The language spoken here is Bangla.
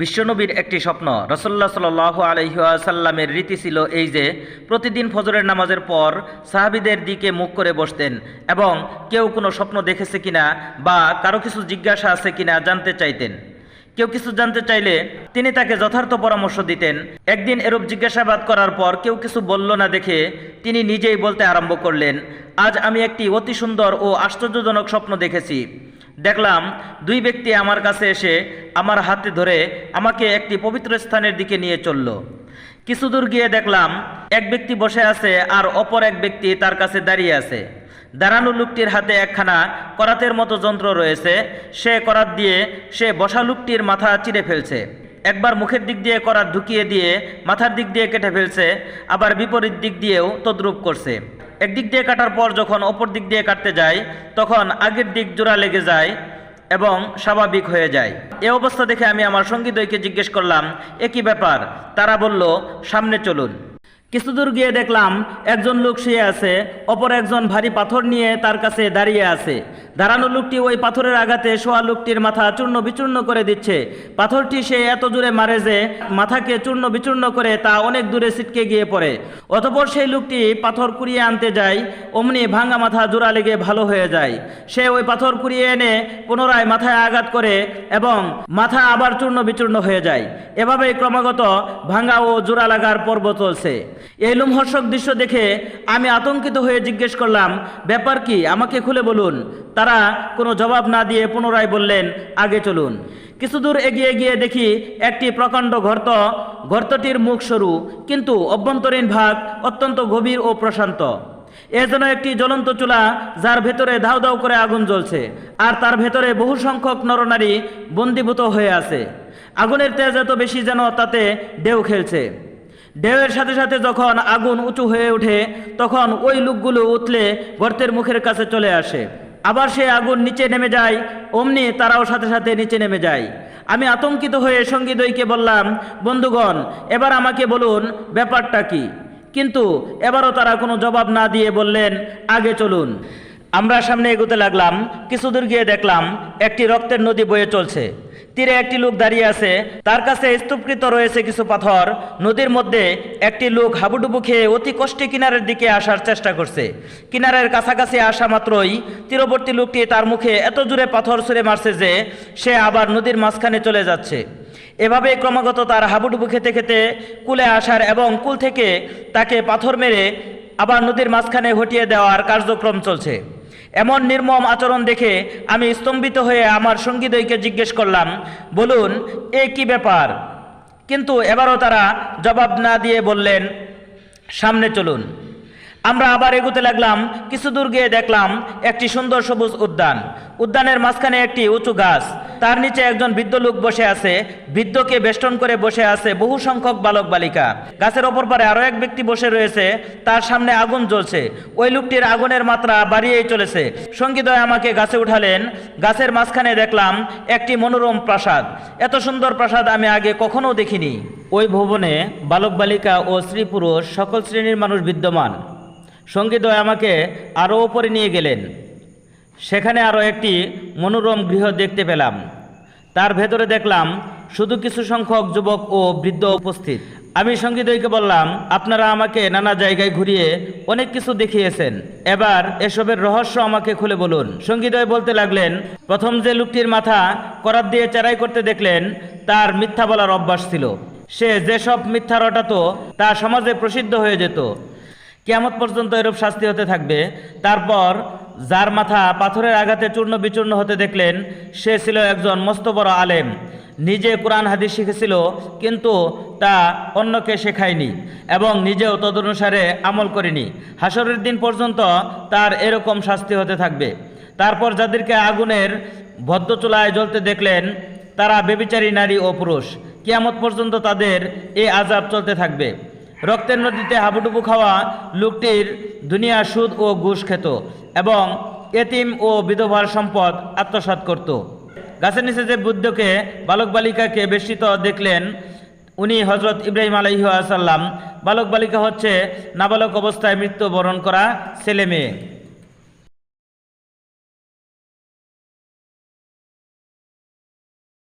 বিশ্বনবীর একটি স্বপ্ন। রসল্লা সাল আলহিহাসাল্লামের রীতি ছিল এই যে, প্রতিদিন ফজরের নামাজের পর সাহাবিদের দিকে মুখ করে বসতেন এবং কেউ কোনো স্বপ্ন দেখেছে কিনা বা কারও কিছু জিজ্ঞাসা আছে কিনা জানতে চাইতেন। কেউ কিছু জানতে চাইলে তিনি তাকে যথার্থ পরামর্শ দিতেন। একদিন এরূপ জিজ্ঞাসাবাদ করার পর কেউ কিছু বলল না দেখে তিনি নিজেই বলতে আরম্ভ করলেন, আজ আমি একটি অতি সুন্দর ও আশ্চর্যজনক স্বপ্ন দেখেছি। দেখলাম দুই ব্যক্তি আমার কাছে এসে আমার হাতে ধরে আমাকে একটি পবিত্র স্থানের দিকে নিয়ে চলল। কিছু দূর গিয়ে দেখলাম এক ব্যক্তি বসে আছে আর অপর এক ব্যক্তি তার কাছে দাঁড়িয়ে আছে। দাঁড়ানো লোকটির হাতে একখানা করাতের মতো যন্ত্র রয়েছে। সে করাত দিয়ে সে বসা লোকটির মাথা চিরে ফেলছে। একবার মুখের দিক দিয়ে করাত ঢুকিয়ে দিয়ে মাথার দিক দিয়ে কেটে ফেলছে, আবার বিপরীত দিক দিয়েও তদ্রূপ করছে। একদিক দিয়ে কাটার পর যখন অপর দিক দিয়ে কাটতে যায়, তখন আগের দিক জোড়া লেগে যায় এবং স্বাভাবিক হয়ে যায়। এ অবস্থা দেখে আমি আমার সঙ্গীদ্বয়কে জিজ্ঞেস করলাম একই ব্যাপার? তারা বলল, সামনে চলুন। কিছু দূর গিয়ে দেখলাম, একজন লোক শুয়ে আছে, অপর একজন ভারী পাথর নিয়ে তার কাছে দাঁড়িয়ে আছে। দাঁড়ানো লোকটি ওই পাথরের আঘাতে শোয়া লোকটির মাথা চূর্ণ বিচূর্ণ করে দিচ্ছে। পাথরটি সে এত জোরে মারে যে মাথাকে চূর্ণ বিচূর্ণ করে তা অনেক দূরে ছিটকে গিয়ে পড়ে। অতপর সেই লোকটি পাথর কুড়িয়ে আনতে যায়, অমনি ভাঙা মাথা জোড়া লেগে ভালো হয়ে যায়। সে ওই পাথর কুড়িয়ে এনে পুনরায় মাথায় আঘাত করে এবং মাথা আবার চূর্ণ বিচূর্ণ হয়ে যায়। এভাবেই ক্রমাগত ভাঙা ও জোড়া লাগার পর্ব চলছে। এই লোমহর্ষক দৃশ্য দেখে আমি আতঙ্কিত হয়ে জিজ্ঞেস করলাম, ব্যাপার কি? আমাকে খুলে বলুন। তারা কোনো জবাব না দিয়ে পুনরায় বললেন, আগে চলুন। কিছু দূর এগিয়ে গিয়ে দেখি একটি প্রকাণ্ড গর্ত, গর্তটির মুখ সরু, কিন্তু অভ্যন্তরীণ ভাগ অত্যন্ত গভীর ও প্রশান্ত। এ যেন একটি জ্বলন্ত চুলা যার ভেতরে ধাউ ধাউ করে আগুন জ্বলছে, আর তার ভেতরে বহু সংখ্যক নরনারী বন্দীভূত হয়ে আছে। আগুনের তেজ এত বেশি যেন তাতে ঢেউ খেলছে। ঢেউয়ের সাথে সাথে যখন আগুন উঁচু হয়ে ওঠে, তখন ওই লোকগুলো উতলে গর্তের মুখের কাছে চলে আসে। আবার সে আগুন নিচে নেমে যায়, অমনি তারাও সাথে সাথে নিচে নেমে যায়। আমি আতঙ্কিত হয়ে সঙ্গীদয়কে বললাম, বন্ধুগণ, এবার আমাকে বলুন, ব্যাপারটা কি? কিন্তু এবারও তারা কোনো জবাব না দিয়ে বললেন, আগে চলুন। আমরা সামনে এগোতে লাগলাম, কিছু দূর গিয়ে দেখলাম, একটি রক্তের নদী বয়ে চলছে। তীরে একটি লোক দাঁড়িয়ে আছে। তার কাছে স্তূপকৃত রয়েছে কিছু পাথর। নদীর মধ্যে একটি লোক হাবুডুবু খেয়ে অতি কষ্টে কিনারের দিকে আসার চেষ্টা করছে। কিনারের কাছাকাছি আসা মাত্রই তীরবর্তী লোকটি তার মুখে এত জোরে পাথর ছুঁড়ে মারছে যে সে আবার নদীর মাঝখানে চলে যাচ্ছে। এভাবে ক্রমাগত তার হাবুডুবু খেতে খেতে কুলে আসার এবং কুল থেকে তাকে পাথর মেরে আবার নদীর মাঝখানে হটিয়ে দেওয়ার কার্যক্রম চলছে। এমন নির্মম আচরণ দেখে আমি স্তম্ভিত হয়ে আমার সঙ্গীদ্বয়কে জিজ্ঞেস করলাম, বলুন, এ কি ব্যাপার? কিন্তু এবারও তারা জবাব না দিয়ে বললেন, সামনে চলুন। আমরা আবার এগুতে লাগলাম, কিছু দূর গিয়ে দেখলাম একটি সুন্দর সবুজ উদ্যান। উদ্যানের মাঝখানে একটি উঁচু গাছ। তার নিচে একজন বৃদ্ধ লোক বসে আছে, বৃদ্ধকে বেষ্টন করে বসে আছে বহু সংখ্যক বালক বালিকা। গাছের ওপর পারে আরও এক ব্যক্তি বসে রয়েছে, তার সামনে আগুন জ্বলছে। ওই লোকটির আগুনের মাত্রা বাড়িয়েই চলেছে। সঙ্গীদয় আমাকে গাছে উঠালেন। গাছের মাঝখানে দেখলাম একটি মনোরম প্রাসাদ। এত সুন্দর প্রাসাদ আমি আগে কখনো দেখিনি। ওই ভবনে বালক বালিকা ও স্ত্রী পুরুষ সকল শ্রেণির মানুষ বিদ্যমান। সঙ্গীদয় আমাকে আরও ওপরে নিয়ে গেলেন। সেখানে আরও একটি মনোরম গৃহ দেখতে পেলাম। তার ভেতরে দেখলাম শুধু কিছু সংখ্যক যুবক ও বৃদ্ধ উপস্থিত। আমি সঙ্গীদয়কে বললাম, আপনারা আমাকে নানা জায়গায় ঘুরিয়ে অনেক কিছু দেখিয়েছেন। এবার এসবের রহস্য আমাকে খুলে বলুন। সঙ্গীদয় বলতে লাগলেন, প্রথম যে লোকটির মাথা করাত দিয়ে চেরাই করতে দেখলেন, তার মিথ্যা বলার অভ্যাস ছিল। সে যেসব মিথ্যা রটাতো, তা সমাজে প্রসিদ্ধ হয়ে যেত। কেয়ামত পর্যন্ত এরূপ শাস্তি হতে থাকবে। তারপর যার মাথা পাথরের আঘাতে চূর্ণ বিচূর্ণ হতে দেখলেন, সে ছিল একজন মস্ত বড় আলেম। নিজে কোরআন হাদিস শিখেছিল, কিন্তু তা অন্যকে শেখায়নি এবং নিজেও তদনুসারে আমল করেনি। হাসরের দিন পর্যন্ত তার এরকম শাস্তি হতে থাকবে। তারপর যাদেরকে আগুনের ভদ্র চুলায় জ্বলতে দেখলেন, তারা বেবিচারী নারী ও পুরুষ। কিয়ামত পর্যন্ত তাদের এই আজাব চলতে থাকবে। রক্তের নদীতে হাবুডুবু খাওয়া লোকটির দুনিয়া সুদ ও ঘুষ খেত এবং এতিম ও বিধবার সম্পদ আত্মসাত করত। গাছের নিচে যে বুদ্ধকে বালক বালিকাকে বেষ্টিত দেখলেন, উনি হজরত ইব্রাহিম আলহি আসাল্লাম বালক বালিকা হচ্ছে নাবালক অবস্থায় মৃত্যুবরণ করা ছেলে মেয়ে।